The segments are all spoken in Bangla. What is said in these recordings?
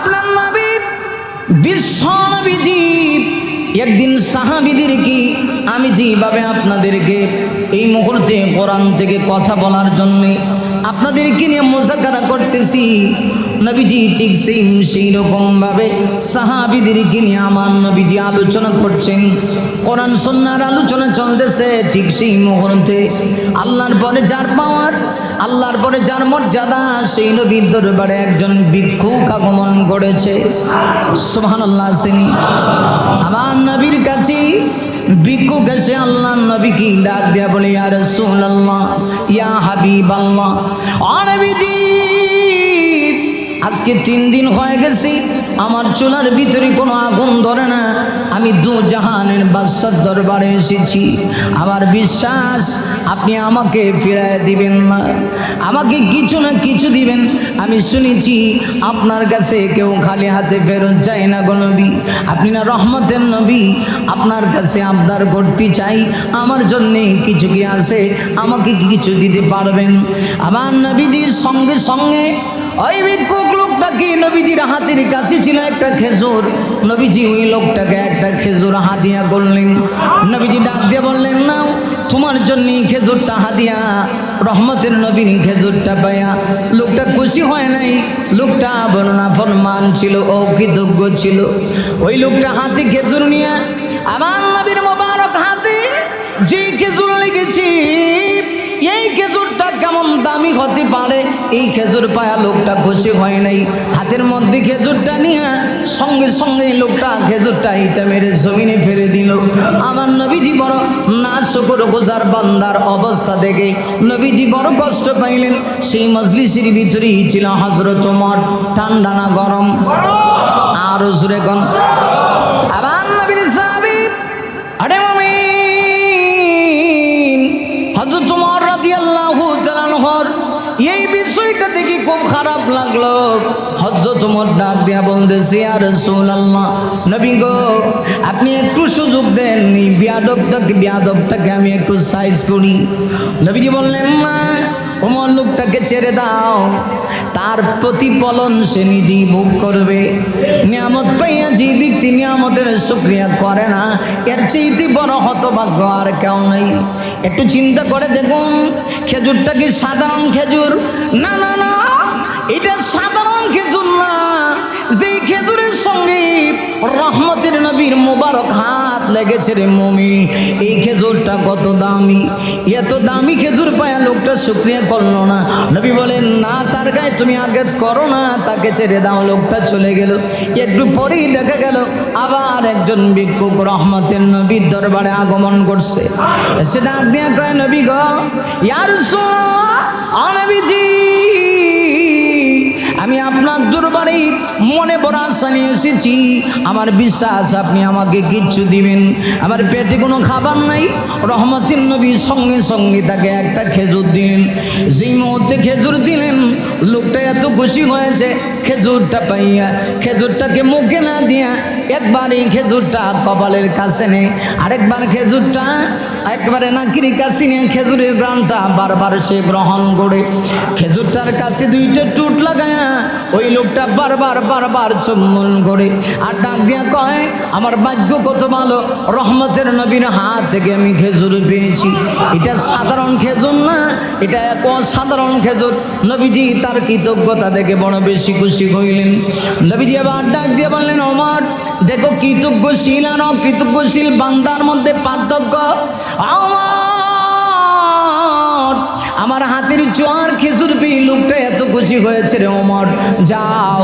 আপনার নবী বিশ্ব নবীজি একদিন সাহাবিদের কি, আমি যেভাবে আপনাদেরকে এই মুহূর্তে কোরআন থেকে কথা বলার জন্যে আপনাদেরকে নিয়ে মোজাকারা করতেছি নবীজি ঠিক সেই সেই রকমভাবে সাহাবিদেরকে নিয়ে আমার নবীজি আলোচনা করছেন? কোরআন সন্ন্যার আলোচনা চলতেছে ঠিক সেই মুহূর্তে। আল্লাহর পরে যার পাওয়ার, আল্লাহর পরে যার মর্যাদা, সেই নবীর দরবারে একজন ভিক্ষুক আগমন করেছে। সুবহান আল্লাহ আসেনি আমার নবীর কাছে ভিক্ষুক এসে আল্লাহ নবী কি ডাক দেয়া বলে, ইয়া রাসূলুল্লাহ, ইয়া হাবিবাল্লাহ ও নবীজি আজকে তিন দিন হয়ে গেছি, আমার চুলার ভিতরে কোনো আগুন ধরে না। আমি দু জাহানের বাদশার দরবারে এসেছি। আমার বিশ্বাস, আপনি আমাকে ফিরায় দিবেন না। আমাকে কিছু না কিছু দিবেন। আমি শুনেছি, আপনার কাছে কেউ খালি হাতে ফেরত যায় না গো নবী। আপনি না রহমতের নবী। আপনার কাছে আবদার করতে চাই। আমার জন্যে কিছু কি আছে? আমাকে কিছু দিতে পারবেন? আমার নবীজির সঙ্গে সঙ্গে ওই ভিক্ষুক লোকটা কি নবীজির হাতের কাছে ছিল একটা খেজুর। নবীজি ওই লোকটাকে একটা খেজুর হাদিয়া করলেন। নবীজি ডাক দিয়ে বললেন, না, তোমার জন্য খেজুরটা হাদিয়া। রহমতের নবীন খেজুরটা পায়া। লোকটা খুশি হয় নাই। লোকটা বর্ণনা ফরমান ছিল ও কৃতজ্ঞ ছিল। ওই লোকটা হাতে খেজুর নিয়ে আবার নবীর মোবারক হাতে যে খেজুর লেগেছি, এই খেজুরটা কেমন দামি হতে পারে। এই খেজুর পায়া লোকটা খুশি হয় নাই। হাতের মধ্যে খেজুরটা নিয়ে সঙ্গে সঙ্গে লোকটা খেজুরটা ইটা মেরে জমিনে ফেলে দিল। আমার নবীজি বড় না শুকর গোজার বান্দার অবস্থা দেখে নবীজি বড় কষ্ট পাইলেন। সেই মজলিসের ভিতরেই ছিল হজরত ওমর, ঠান্ডা না গরম? আরও জুড়ে গন আবার নবীর আরে মামিন খারাপ লাগল। হজরত তোমার ডাক দিয়া বলতেছি আর আল্লাহ নবী গো, আপনি একটু সুযোগ দেন এই বিয়াদবটাকে বিয়াদবটাকে আমি একটু সাইজ করি। নবীজি বললেন না ওমর লোকটাকে ছেড়ে দাও। তার প্রতিফলন সে নিজেই ভোগ করবে। নিয়ামত পাইয়া যে ব্যক্তি নিয়ামতের শুক্রিয়া করে না, এর চেয়েতে বড় হতভাগ্য আর কেউ নেই। একটু চিন্তা করে দেখুন, খেজুরটা কি সাধারণ খেজুর? না না না। এটা সাধারণ খেজুর না। যেই খেজুরের সঙ্গে রহমতের নবীর মোবারক হাত লেগেছে রে মমি এই খেজুরটা কত দামি? এত দামি খেজুর পায়া লোকটা শুক্রিয়া করল না। নবী বলেন, না, তার গায়ে তুমি আগে করো না, তাকে ছেড়ে দাও, লোকটা চলে গেল। একটু পরেই দেখা গেল, আবার একজন ভিক্ষুক রহমতের নবীর দরবারে আগমন করছে। সেটা কয়, নবী গ ইয়ার আমি আপনার দরবারে মনে বড় আশা নিয়ে এসেছি। আমার বিশ্বাস আপনি আমাকে কিচ্ছু দিবেন। আমার পেটে কোনো খাবার নাই। রহমতিন নবী সঙ্গে সঙ্গে তাকে একটা খেজুর দিলেন। যেই মুহূর্তে খেজুর দিলেন, লোকটা এত খুশি হয়েছে, খেজুরটা পাইয়া, খেজুরটাকে মুখে না দিয়া একবার এই খেজুরটা কপালের কাছে নেই আরেকবার খেজুরটা, একবারে নাকির কাছে নিয়ে খেজুরের গ্রামটা বারবার সে গ্রহণ করে। খেজুরটার কাছে দুইটা টুট লাগায় ওই লোকটা বারবার বারবার চুম্বন করে। আর ডাক দিয়া কয়, আমার ভাগ্য কত ভালো, রহমতের নবীর হাত থেকে আমি খেজুর পেয়েছি। এটা সাধারণ খেজুর না, এটা এক অসাধারণ খেজুর। নবীজি তার কৃতজ্ঞতা দেখে বড় বেশি খুশি হইলেন। নবীজি আবার ডাক দিয়ে বললেন আমার দেখো কৃতজ্ঞশীল আর অকৃতজ্ঞশীল বান্দার মধ্যে পার্থক্য। আমার আমার হাতের জোয়ার খেজুর পেয়ে লোকটা এত খুশি হয়েছে রে ওমর। যাও,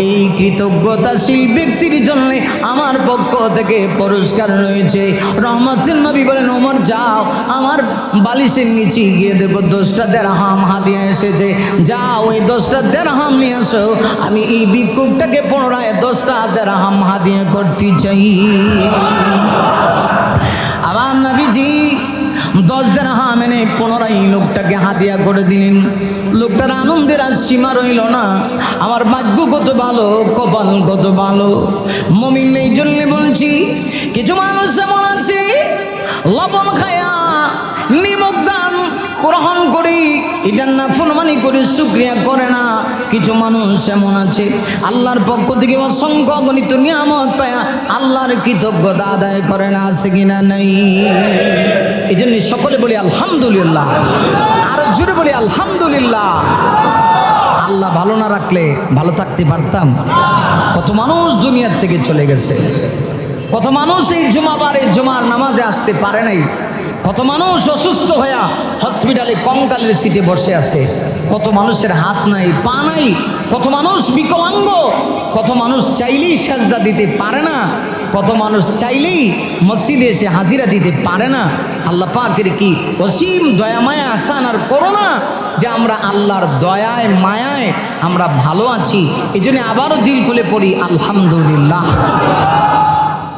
এই কৃতজ্ঞতাশীল ব্যক্তির জন্য আমার পক্ষ থেকে পুরস্কার রয়েছে। রহমতুল নবী বলেন, ওমর, যাও, আমার বালিশের নিচে গিয়ে দেখো, দশটা দেড়হাম হাতিয়ে এসেছে। যাও ওই দশটা দেড়হাম নিয়ে আসো আমি এই বিক্ষোভটাকে পুনরায় দশটা দেড়হাম হাতিয়ে করতে চাই। আবার নবীজি দশ দিন হা মেনে পুনরায় লোকটাকে হাতিয়া করে দিলেন। লোকটার আনন্দের আর সীমা রইল না। আমার ভাগ্য কত ভালো, কপাল কত ভালো। মমিন এই জন্য বলছি, কিছু মানুষ এমন আছে, লবণ খায়া নিমক দান গ্রহণ করি। এটার না ফুলমানি করে শুক্রিয়া করে না। কিছু মানুষ এমন আছে, আল্লাহর পক্ষ থেকে অসংখ্য অগণিত নিয়ামত পায় আল্লাহর কৃতজ্ঞতা আদায় করে না, আছে কিনা নেই? এই জন্য সকলে বলি আলহামদুলিল্লাহ। আরও জুড়ে বলি আলহামদুলিল্লাহ। আল্লাহ ভালো না রাখলে ভালো থাকতে পারতাম। কত মানুষ দুনিয়ার থেকে চলে গেছে। কত মানুষ এই জুমাবারে জুমার নামাজে আসতে পারে নাই। কত মানুষ অসুস্থ হয়ে হসপিটালে কঙ্কালের সিটে বসে আছে। কত মানুষের হাত নাই, পা নাই, কত মানুষ বিকলাঙ্গ, কত মানুষ চাইলেই সাজদা দিতে পারে না, কত মানুষ চাইলেই মসজিদে এসে হাজিরা দিতে পারে না। আল্লাহ পাকের কি অসীম দয়া, মায়া আসান আর করো না যে আমরা আল্লাহর দয়ায়, মায়ায় আমরা ভালো আছি। এই জন্য আবারও দিল খুলে পড়ি, আলহামদুলিল্লাহ।